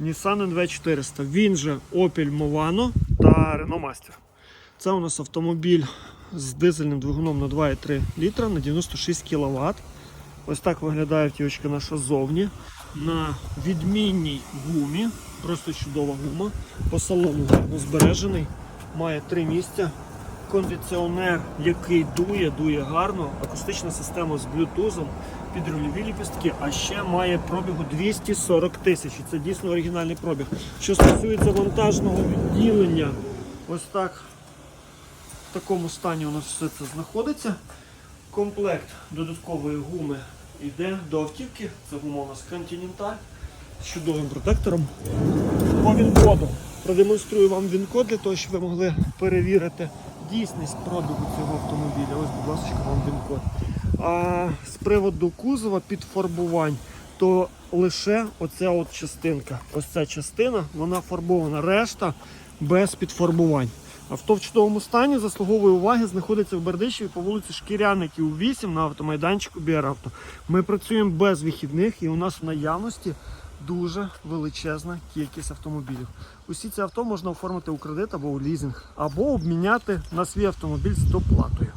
Nissan NV400. Він же Opel Movano та Renault Master. Це у нас автомобіль з дизельним двигуном на 2,3 літра на 96 кВт. Ось так виглядає автівочка наша ззовні. На відмінній гумі. Просто чудова гума. По салону збережений. Має три місця. Кондиціонер, який дує, дує гарно. Акустична система з блютузом, підрульові ліпістки, а ще має пробігу 240 тисяч. Це дійсно оригінальний пробіг. Що стосується вантажного відділення, ось так в такому стані у нас все це знаходиться. Комплект додаткової гуми йде до автівки. Це гума у нас Continental з чудовим протектором. По він-коду. Продемонструю вам він-код для того, щоб ви могли перевірити дійсність пробігу цього автомобіля. Ось, будь ласка, вам він-код. А з приводу кузова підфарбувань, то лише оця от частинка. Ось ця частина, вона фарбована. Решта без підфарбувань. Авто в чудовому стані заслуговує уваги, знаходиться в Бердичеві по вулиці Шкіряників 8 на автомайданчику Біаравто. Ми працюємо без вихідних і у нас в наявності дуже величезна кількість автомобілів. Усі ці авто можна оформити у кредит або у лізинг, або обміняти на свій автомобіль з доплатою.